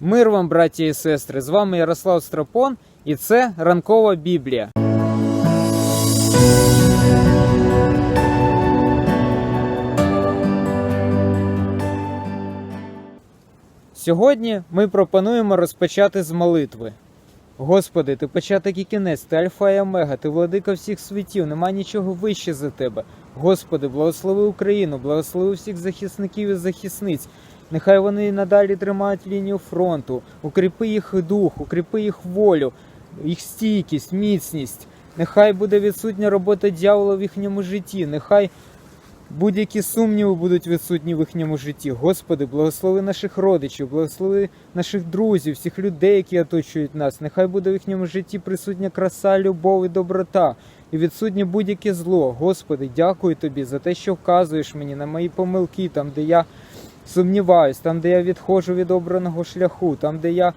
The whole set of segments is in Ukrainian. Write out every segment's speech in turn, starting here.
Мир вам, браті і сестри! З вами Ярослав Стропон, і це ранкова Біблія. Сьогодні ми пропонуємо розпочати з молитви. Господи, ти початок і кінець, ти альфа і омега, ти владика всіх світів, нема нічого вище за тебе. Господи, благослови Україну, благослови всіх захисників і захисниць. Нехай вони надалі тримають лінію фронту, укріпи їх дух, укріпи їх волю, їх стійкість, міцність. Нехай буде відсутня робота дьявола в їхньому житті. Нехай будь-які сумніви будуть відсутні в їхньому житті. Господи, благослови наших родичів, благослови наших друзів, всіх людей, які оточують нас. Нехай буде в їхньому житті присутня краса, любов і доброта. І відсутнє будь-яке зло. Господи, дякую тобі за те, що вказуєш мені на мої помилки, там, де я сумніваюсь, там, де я відходжу від обраного шляху, там, де я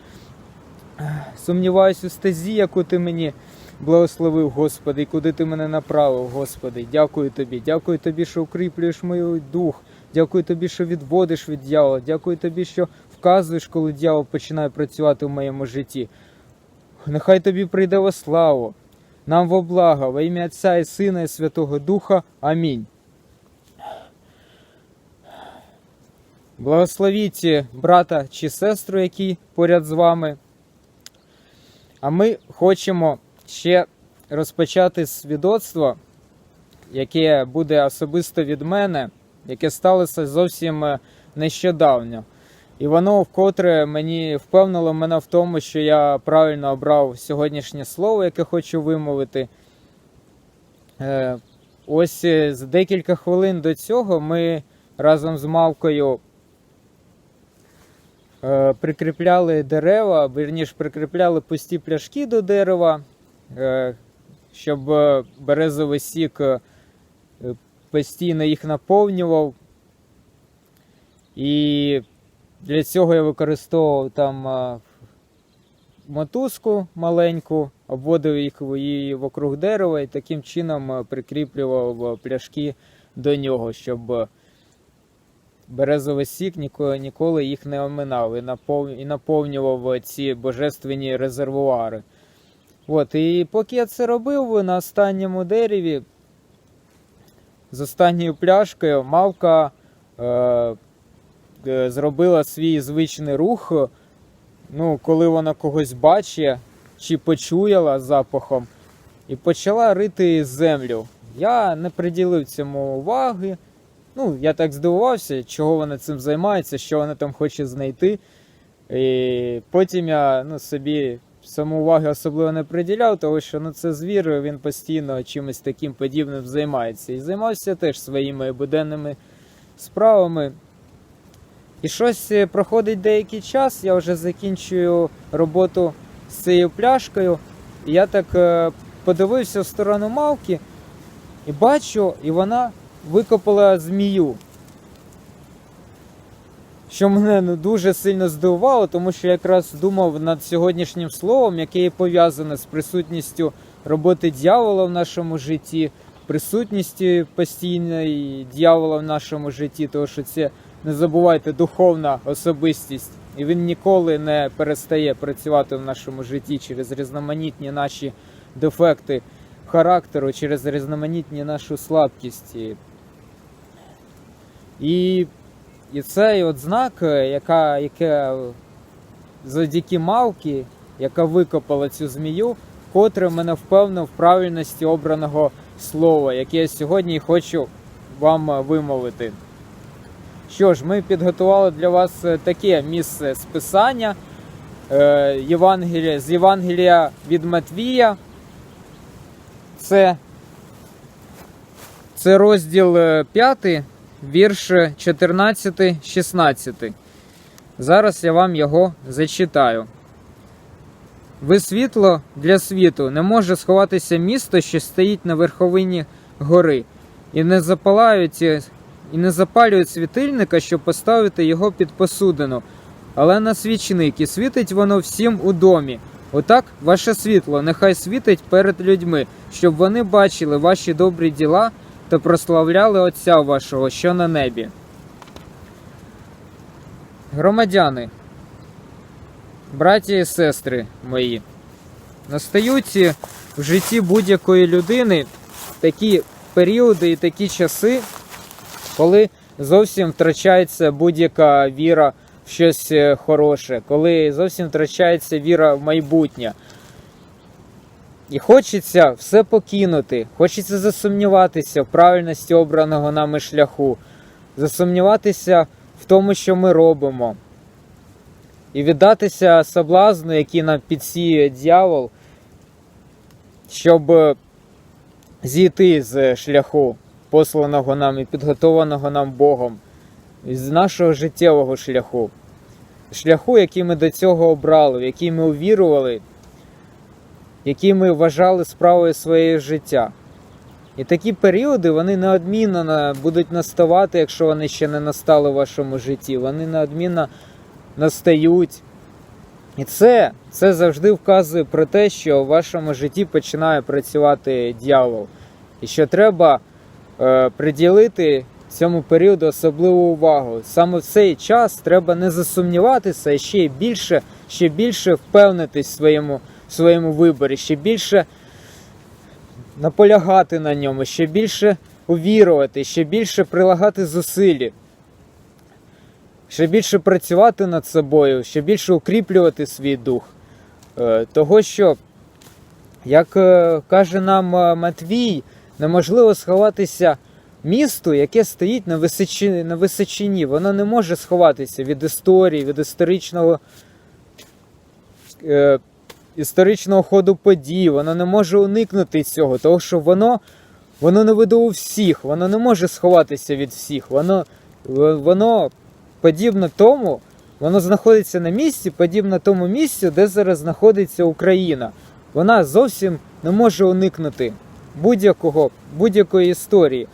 сумніваюсь у стезі, яку ти мені благословив, Господи, і куди ти мене направив, Господи. Дякую тобі. Дякую тобі, що укріплюєш мій дух. Дякую тобі, що відводиш від дьявола. Дякую тобі, що вказуєш, коли дьявол починає працювати в моєму житті. Нехай тобі прийде во славу, нам во благо, во ім'я Отця і Сина і Святого Духа. Амінь. Благословіть брата чи сестру, які поряд з вами. А ми хочемо ще розпочати свідоцтво, яке буде особисто від мене, яке сталося зовсім е, нещодавно. І воно вкотре мені впевнило мене в тому, що я правильно обрав сьогоднішнє слово, яке хочу вимовити. Е, Ось е, за декілька хвилин до цього ми разом з Мавкою прикріпляли дерева, вірніше прикріпляли пусті пляшки до дерева, е, щоб е, березовий сік е, постійно їх наповнював. І для цього я використовував там е, мотузку маленьку, обводив їх вокруг дерева і таким чином е, прикріплював е, пляшки до нього, щоб е, березовий сік ніколи, ніколи їх не оминав і, наповнював ці божественні резервуари. От, і поки я це робив на останньому дереві, з останньою пляшкою, мавка е, е, зробила свій звичний рух. Ну, коли вона когось бачить чи почуяла запахом, і почала рити землю. Я не приділив цьому уваги. Ну, я так здивувався, чого вона цим займається, що вона там хоче знайти. І потім я ну, собі саму уваги особливо не приділяв, тому що ну, це звір, він постійно чимось таким подібним займається. І займався теж своїми буденними справами. І щось е, проходить деякий час, я вже закінчую роботу з цією пляшкою. І я так е, подивився в сторону мавки і бачу, і вона викопала змію. Що мене ну, дуже сильно здивувало, тому що я якраз думав над сьогоднішнім словом, яке є пов'язане з присутністю роботи дьявола в нашому житті, присутністю постійної дьявола в нашому житті, тому що це не забувайте духовна особистість, і він ніколи не перестає працювати в нашому житті через різноманітні наші дефекти характеру, через різноманітні нашу слабкість. І- І, цей от знак, е, яка, яке завдяки мавки, яка викопала цю змію, вкотре мене впевнив в правильності обраного слова, яке я сьогодні хочу вам е, вимовити. Що ж, ми підготували для вас е, таке місце списання з Євангелія від Матвія. Це, це розділ 5, вірш 14-16. Зараз я вам його зачитаю. Ви світло для світу не може сховатися місто, що стоїть на верховині гори, і не запалають і не запалюють світильника, щоб поставити його під посудину, але на свічник, і світить воно всім у домі. Отак ваше світло нехай світить перед людьми, щоб вони бачили ваші добрі діла та прославляли Отця вашого, що на небі. Громадяни, Браті і сестри мої, настають в житті будь-якої людини такі періоди і такі часи, коли зовсім втрачається будь-яка віра в щось е, хороше, коли зовсім втрачається віра в майбутнє. І хочеться все покинути, хочеться засумніватися в правильності обраного нами шляху, засумніватися в тому, що ми робимо, і віддатися соблазну, який нам підсіює дьявол, щоб зійти з шляху, посланого нам і підготованого нам Богом, з нашого життєвого шляху, шляху, який ми до цього обрали, в який ми увірували, який ми вважали справою своєї життя. І такі періоди вони неодмінно будуть наставати, якщо вони ще не настали в вашому житті. Вони неодмінно настають. І це, це завжди вказує про те, що в вашому житті починає працювати дьявол. І що треба е, приділити цьому періоду особливу увагу. Саме в цей час треба не засумніватися, а ще більше, ще більше впевнитись в своєму, своєму виборі, ще більше наполягати на ньому, ще більше увірувати, ще більше прилагати зусилі, ще більше працювати над собою, ще більше укріплювати свій дух. Е, Того, що, як е, каже нам е, Матвій, неможливо сховатися місту, яке стоїть на височині, на височині. Воно не може сховатися від історії, від історичного. Історичного ходу подій, воно не може уникнути цього, тому що воно, воно на виду у всіх, воно не може сховатися від всіх. Воно, воно подібно тому, воно знаходиться на місці, подібно тому місцю, де зараз знаходиться Україна. Вона зовсім не може уникнути будь-якого, будь-якої історії.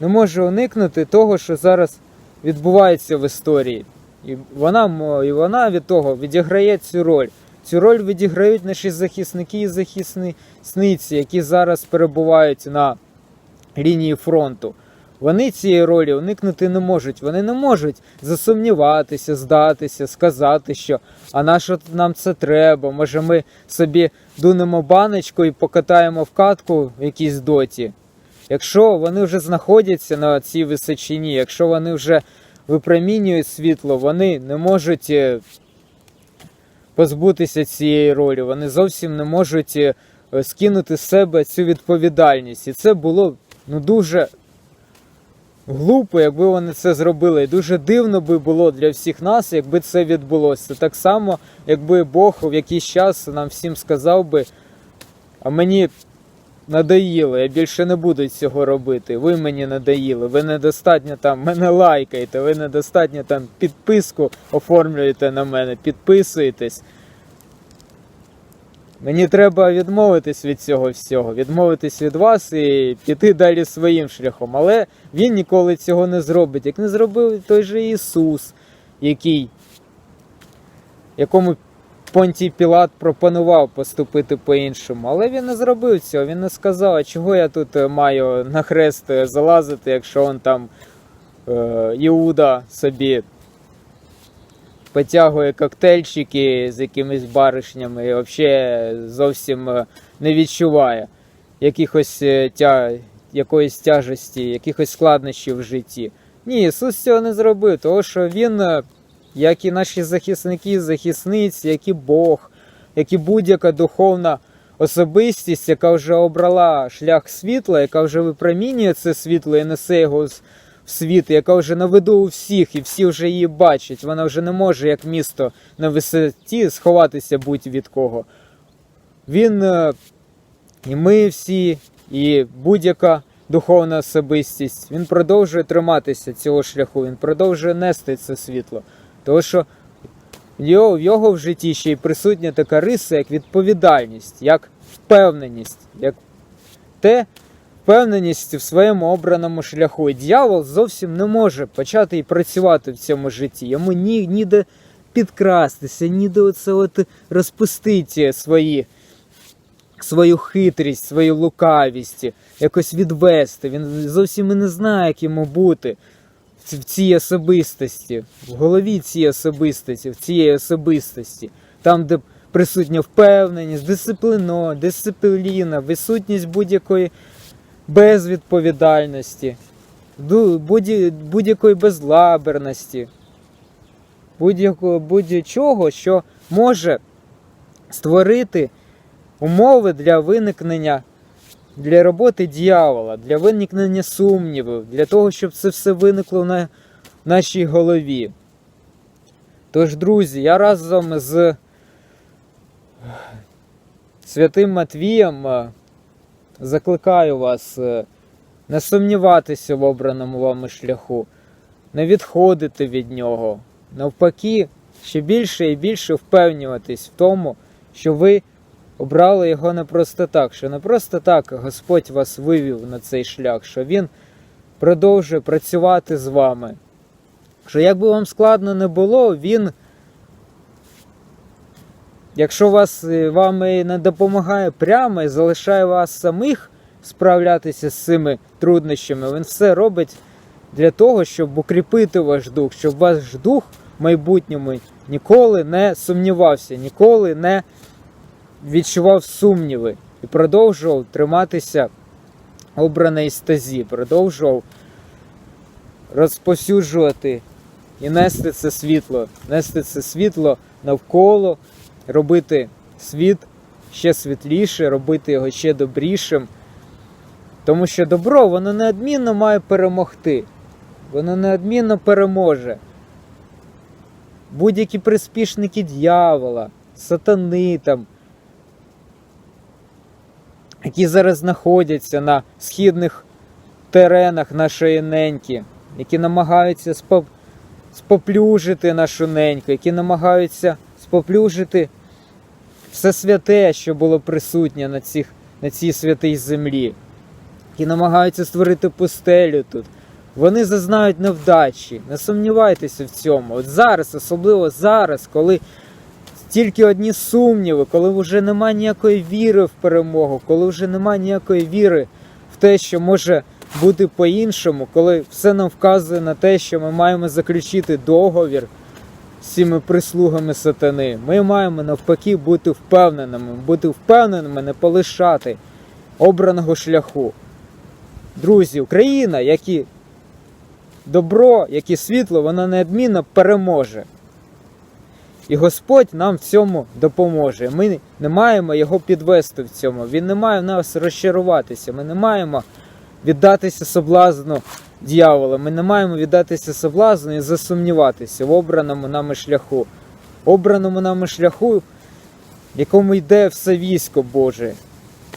Не може уникнути того, що зараз відбувається в історії. І вона, і вона від того відіграє цю роль. Цю роль відіграють наші захисники і захисниці, які зараз перебувають на лінії фронту. Вони цієї ролі уникнути не можуть. Вони не можуть засумніватися, здатися, сказати, що а на що нам це треба? Може, ми собі дунемо баночку і покатаємо в катку в якійсь доті. Якщо вони вже знаходяться на цій височині, якщо вони вже випромінюють світло, вони не можуть е, позбутися цієї ролі. Вони зовсім не можуть е, скинути з себе цю відповідальність. І це було ну, дуже глупо, якби вони це зробили. І дуже дивно би було для всіх нас, якби це відбулося. Так само, якби Бог в якийсь час нам всім сказав би, а мені надоїло, я більше не буду цього робити. Ви мені надоїли, ви недостатньо там мене лайкаєте, ви недостатньо там підписку оформлюєте на мене, підписуєтесь. Мені треба відмовитись від цього всього, відмовитись від вас і піти далі своїм шляхом. Але він ніколи цього не зробить. Як не зробив той же Ісус, який, якому Понтій Пілат пропонував поступити по-іншому. Але він не зробив цього. Він не сказав, а чого я тут е, маю на хрест е, залазити, якщо он там е, Іуда собі потягує коктейльчики з якимись баришнями і взагалі зовсім е, не відчуває якихось тя... якоїсь тяжесті, якихось складнощів в житті. Ні, Ісус цього не зробив, тому що Він, як і наші захисники, захисниці, як і Бог, як і будь-яка духовна особистість, яка вже обрала шлях світла, яка вже випромінює це світло і несе його в світ, яка вже на виду у всіх, і всі вже її бачать. Вона вже не може, як місто на висоті, сховатися будь від кого. Він е, і ми всі, і будь-яка духовна особистість, він продовжує триматися цього шляху, він продовжує нести це світло. Тому що в його, в житті ще й присутня така риса, як відповідальність, як впевненість, як те, впевненість в своєму обраному шляху. І дьявол зовсім не може почати і працювати в цьому житті. Йому ні, ніде підкрастися, ніде оце от розпустити свої, свою хитрість, свою лукавість, якось відвести. Він зовсім і не знає, як йому бути в цій особистості, в голові цієї особистості, в цієї особистості. там, де присутня впевненість, дисципліно, дисципліна, відсутність будь-якої безвідповідальності, будь- будь-якої безлаберності, будь-чого, що може створити умови для виникнення, для роботи дьявола, для виникнення сумнівів, для того, щоб це все виникло на нашій голові. Тож, друзі, я разом з святим Матвієм е, закликаю вас е, не сумніватися в обраному вами шляху, не відходити від нього. Навпаки, ще більше і більше впевнюватись в тому, що ви обрали його не просто так, що не просто так Господь вас вивів на цей шлях, що Він продовжує працювати з вами. Що як би вам складно не було, він, якщо вас, е, вам і не допомагає прямо і залишає вас самих справлятися з цими труднощами, він все робить для того, щоб укріпити ваш дух, щоб ваш дух в майбутньому ніколи не сумнівався, ніколи не відчував сумніви і продовжував триматися обраної стезі, продовжував розповсюджувати і нести це світло, нести це світло навколо, робити світ ще світліше, робити його ще добрішим. Тому що добро воно неодмінно має перемогти. Воно неодмінно переможе. Будь-які приспішники дьявола, сатани там, які зараз знаходяться на східних теренах нашої неньки, які намагаються спо- споплюжити нашу неньку, які намагаються споплюжити все святе, що було присутнє на, цих, на цій святій землі, які намагаються створити пустелю тут. Вони зазнають невдачі. Не сумнівайтеся в цьому. От зараз, особливо зараз, коли тільки одні сумніви, коли вже немає ніякої віри в перемогу, коли вже немає ніякої віри в те, що може бути по-іншому, коли все нам вказує на те, що ми маємо заключити договір з цими прислугами сатани. Ми маємо навпаки бути впевненими, бути впевненими, не полишати обраного шляху. Друзі, Україна, як і добро, як і світло, вона неодмінно переможе. І Господь нам в цьому допоможе. Ми не маємо його підвести в цьому. Він не має в нас розчаруватися. Ми не маємо віддатися соблазну дьявола. Ми не маємо віддатися соблазну і засумніватися в обраному нами шляху. Обраному нами шляху, в якому йде все військо Боже.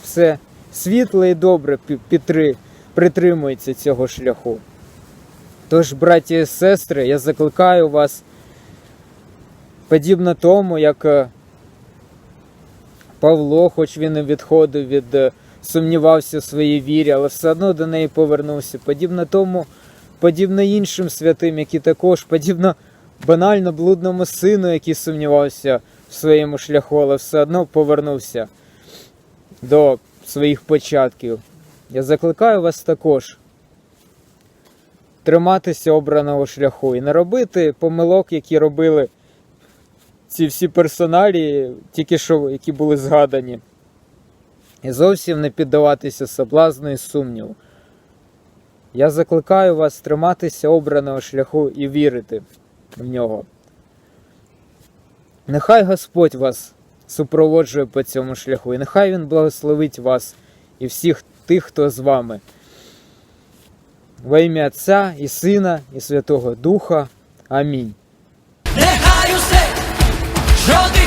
Все світле і добре підтри- притримується цього шляху. Тож, браті і сестри, я закликаю вас подібно тому, як е, Павло, хоч він і відходив від е, сумнівався в своїй вірі, але все одно до неї повернувся. Подібно тому, подібно іншим святим, які також, подібно банально блудному сину, який сумнівався в своєму шляху, але все одно повернувся до своїх початків. Я закликаю вас також триматися обраного шляху і не робити помилок, які робили ці всі персоналі, тільки що які були згадані. І зовсім не піддаватися соблазну і сумніву. Я закликаю вас триматися обраного шляху і вірити в нього. Нехай Господь вас супроводжує по цьому шляху, і нехай Він благословить вас і всіх тих, хто з вами. Во ім'я Отця і Сина, і Святого Духа. Амінь. Нехай усе, що ти